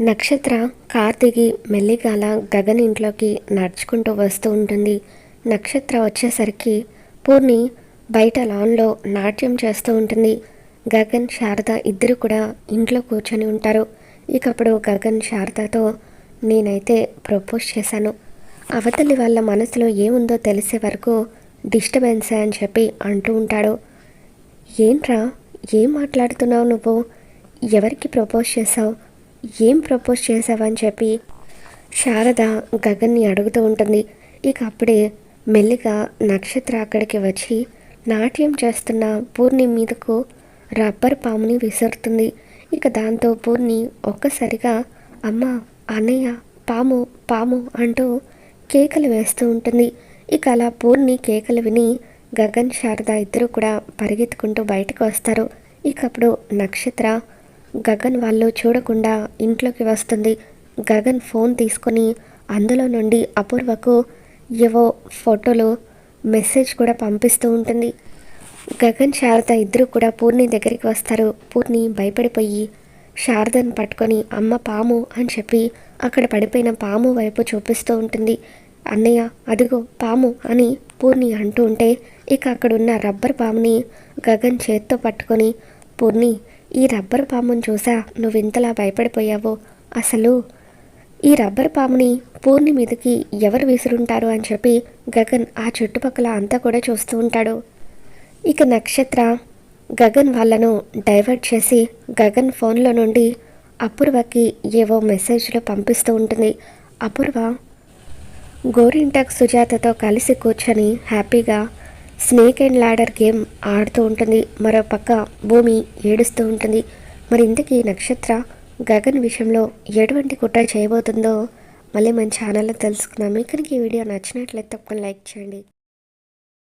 నక్షత్ర కార్తికి దిగి మెల్లిగాల గగన్ ఇంట్లోకి నడుచుకుంటూ వస్తూ ఉంటుంది. నక్షత్ర వచ్చేసరికి పూర్ణి బయట లాన్లో నాట్యం చేస్తూ ఉంటుంది. గగన్ శారద ఇద్దరు కూడా ఇంట్లో కూర్చొని ఉంటారు. ఇకప్పుడు గగన్ శారదతో నేనైతే ప్రపోజ్ చేశాను. అవతలి వాళ్ళ మనసులో ఏముందో తెలిసే వరకు డిస్టర్బెన్సే అని చెప్పి అంటూ ఉంటాడు. ఏంట్రా? ఏం మాట్లాడుతున్నావు నువ్వు? ఎవరికి ప్రపోజ్ చేసావు ఏం ప్రపోజ్ చేసావని చెప్పి శారద గగన్ని అడుగుతూ ఉంటుంది. ఇక అప్పుడే మెల్లిగా నక్షత్ర అక్కడికి వచ్చి నాట్యం చేస్తున్న పూర్ణి మీదకు రబ్బర్ పాముని విసురుతుంది. ఇక దాంతో పూర్ణి ఒక్కసారిగా అమ్మ అన్నయ్య పాము పాము అంటూ కేకలు వేస్తూ ఉంటుంది. ఇక అలా పూర్ణి కేకలు విని గగన్ శారద ఇద్దరు కూడా పరిగెత్తుకుంటూ బయటకు వస్తారు. ఇకప్పుడు నక్షత్ర గగన్ వాళ్ళు చూడకుండా ఇంట్లోకి వస్తుంది. గగన్ ఫోన్ తీసుకొని అందులో నుండి అపూర్వకు ఏవో ఫోటోలు మెసేజ్ కూడా పంపిస్తూ ఉంటుంది. గగన్ శారద ఇద్దరు కూడా పూర్ణి దగ్గరికి వస్తారు. పూర్ణి భయపడిపోయి శారదను పట్టుకొని అమ్మ పాము అని చెప్పి అక్కడ పడిపోయిన పాము వైపు చూపిస్తూ ఉంటుంది. అన్నయ్య అదిగో పాము అని పూర్ణి అంటూ ఉంటే ఇక అక్కడున్న రబ్బర్ పాముని గగన్ చేత్తో పట్టుకొని పూర్ణి ఈ రబ్బర్ పాముని చూసా. నువ్వు ఇంతలా అసలు ఈ రబ్బర్ పాముని పూర్ణి మీదకి ఎవరు విసురుంటారు అని చెప్పి గగన్ ఆ చుట్టుపక్కల అంతా కూడా చూస్తూ ఉంటాడు. ఇక నక్షత్ర గగన్ వాళ్ళను డైవర్ట్ చేసి గగన్ ఫోన్లో నుండి అపూర్వకి ఏవో మెసేజ్లు పంపిస్తూ ఉంటుంది. అపూర్వ గోరింటాక్ సుజాతతో కలిసి కూర్చొని హ్యాపీగా స్నేక్ అండ్ లాడర్ గేమ్ ఆడుతూ ఉంటుంది. మరో పక్క భూమి ఏడుస్తూ ఉంటుంది. మరి ఇంతకీ నక్షత్ర గగన్ విషయంలో ఎటువంటి కుట్ర చేయబోతుందో మళ్ళీ మన ఛానల్లో తెలుసుకుందాం. ఇక్కడికి ఈ వీడియో నచ్చినట్లయితే తప్పకుండా లైక్ చేయండి.